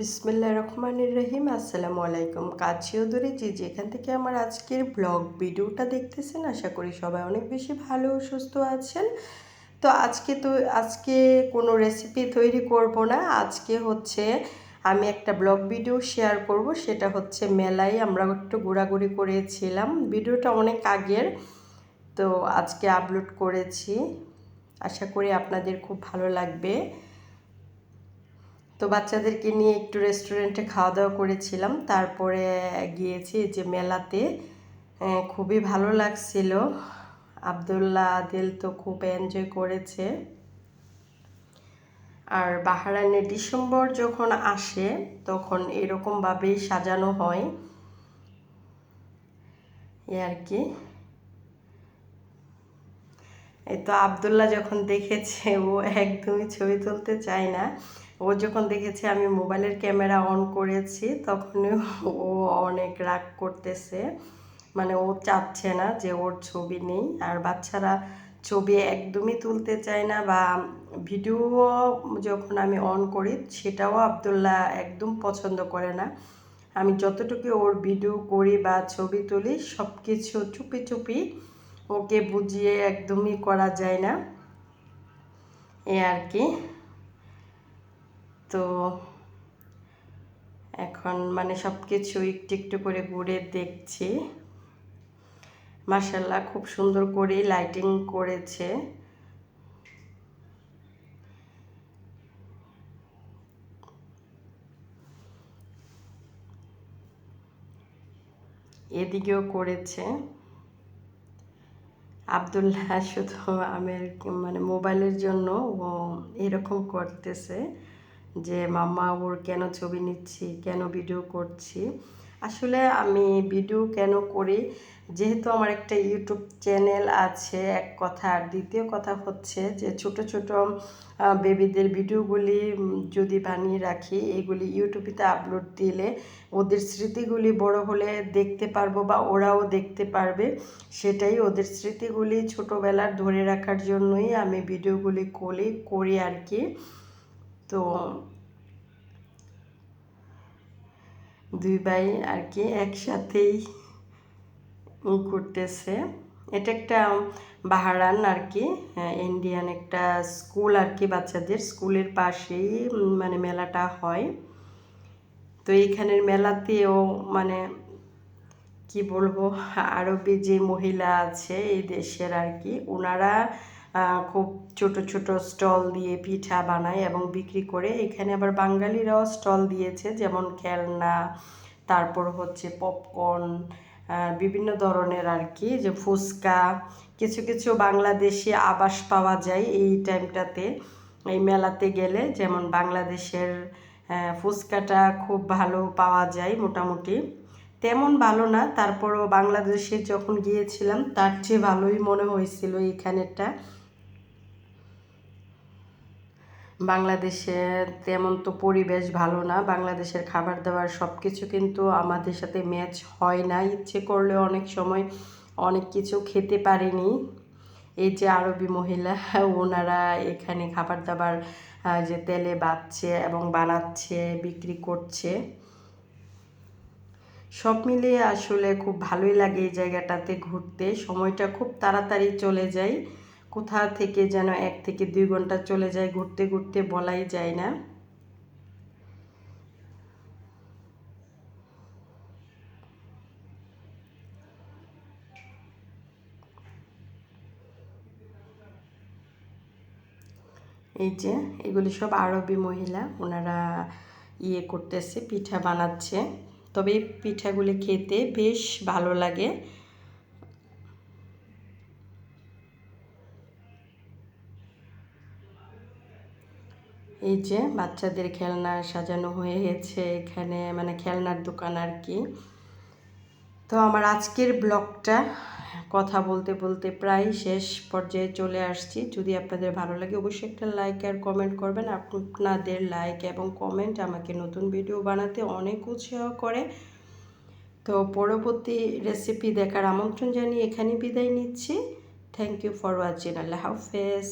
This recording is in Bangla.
বিসমিল্লা রহমানির রহিম, আসসালামু আলাইকুম। কাছেও ধরে যে যেখান থেকে আমার আজকের ব্লগ ভিডিওটা দেখতেছেন, আশা করি সবাই অনেক বেশি ভালো সুস্থ আছেন। তো আজকে তো, আজকে কোনো রেসিপি তৈরি করব না। আজকে হচ্ছে আমি একটা ব্লগ ভিডিও শেয়ার করব, সেটা হচ্ছে মেলায় আমরা একটু ঘোরাঘুরি করেছিলাম। ভিডিওটা অনেক আগের, তো আজকে আপলোড করেছি। আশা করি আপনাদের খুব ভালো লাগবে। তো বাচ্চাদেরকে নিয়ে একটু রেস্টুরেন্টে খাওয়া দাওয়া করেছিলাম। তারপরে গিয়েছি যে মেলাতে। খুবই ভালো লাগছিল। আবদুল্লাহ আদিল তো খুব এনজয় করেছে। আর বাহারানে ডিসেম্বর যখন আসে, তখন এরকমভাবেই সাজানো হয়। এ আর কি। এই তো আবদুল্লাহ যখন দেখেছে, ও একদমই ছবি তুলতে চায় না। ও যখন দেখেছে আমি মোবাইলের ক্যামেরা অন করেছি, তখন ও অনেক রাগ করতেছে। মানে ও চাচ্ছে না যে ওর ছবি নেই। আর বাচ্চারা ছবি একদমই তুলতে চায় না বা ভিডিও যখন আমি অন করি, সেটাও আবদুল্লাহ একদম পছন্দ করে না। আমি যতটুকু ওর ভিডিও করি বা ছবি তুলি সব কিছু চুপি চুপি ওকে বুঝিয়ে একদমই করা যায় না। এ আর কি। তো এখন মানে সব কিছু একটু একটু করে ঘুরে দেখছি। মার্শাল্লাহ খুব সুন্দর করে লাইটিং করেছে। এদিকেও করেছে। আবদুল্লাহ শুধু আমের মানে মোবাইলের জন্য ও এরকম করতেছে। যে, মাম্মা, ওর কেন ছবি নিচ্ছি? কেন ভিডিও করছি? আসলে আমি ভিডিও কেন করি? যেহেতু আমার একটা ইউটিউব চ্যানেল আছে, এক কথা। আর দ্বিতীয় কথা হচ্ছে যে, ছোট ছোট বেবিদের ভিডিওগুলি যদি বানিয়ে রাখি, এগুলি ইউটিউবেতে আপলোড দিলে ওদের স্মৃতিগুলি বড় হলে দেখতে পারব বা ওরাও দেখতে পারবে। সেটাই ওদের স্মৃতিগুলি ছোটোবেলার ধরে রাখার জন্যই আমি ভিডিওগুলি করি করি আর কি। তো দুই ভাই আর কি একসাথেই করতেছে। এটা একটা বাহারান আর কি ইন্ডিয়ান একটা স্কুল আর কি বাচ্চাদের। স্কুলের পাশেই মানে মেলাটা হয়। তো এইখানের মেলাতেও মানে কি বলব, আরবি যে মহিলা আছে এই দেশের আর কি ওনারা খুব ছোট ছোট স্টল দিয়ে পিঠা বানায় এবং বিক্রি করে। এখানে আবার বাঙালিরাও স্টল দিয়েছে, যেমন খেলনা, তারপর হচ্ছে পপকর্ন বিভিন্ন ধরনের আর কি, যে ফুচকা, কিছু কিছু বাংলাদেশি আবাস পাওয়া যায় এই টাইমটাতে। এই মেলাতে গেলে যেমন বাংলাদেশের ফুচকাটা খুব ভালো পাওয়া যায় মোটামুটি। তেমন ভালো না, তারপরও বাংলাদেশে যখন গিয়েছিলাম, তার চেয়ে ভালোই মনে হয়েছিল এইখানেরটা। বাংলাদেশে তেমন তো পরিবেশ ভালো না। বাংলাদেশের খাবার দাবার সব কিছু কিন্তু আমাদের সাথে ম্যাচ হয় না। ইচ্ছে করলে অনেক সময় অনেক কিছু খেতে পারিনি। এই যে আরবি মহিলা, ওনারা এখানে খাবার দাবার যে তেলে বাচ্ছে এবং বানাচ্ছে, বিক্রি করছে। সব মিলিয়ে আসলে খুব ভালোই লাগে এই জায়গাটাতে ঘুরতে। সময়টা খুব তাড়াতাড়ি চলে যায়। কোথা থেকে যেন এক থেকে দুই ঘণ্টা চলে যায়, ঘুরতে ঘুরতে বলাই যায় না। এই যে, এগুলি সব আরবি মহিলা, ওনারা ইয়ে করতেছে, পিঠা বানাচ্ছে। তবে এই পিঠাগুলি খেতে বেশ ভালো লাগে। এই যে বাচ্চাদের খেলনা সাজানো হয়ে গেছে এখানে মানে খেলনার দোকান আর কি। তো আমার আজকের ব্লগটা কথা বলতে বলতে প্রায় শেষ পর্যায়ে চলে আসছি। যদি আপনাদের ভালো লাগে অবশ্যই একটা লাইক আর কমেন্ট করবেন। আপনাদের লাইক এবং কমেন্ট আমাকে নতুন ভিডিও বানাতে অনেক উৎসাহ করে। তো পরবর্তী রেসিপি দেখার আমন্ত্রণ জানিয়ে এখানে বিদায় নিচ্ছি। থ্যাংক ইউ ফর ওয়াচিং আল্লাহ হাফেজ।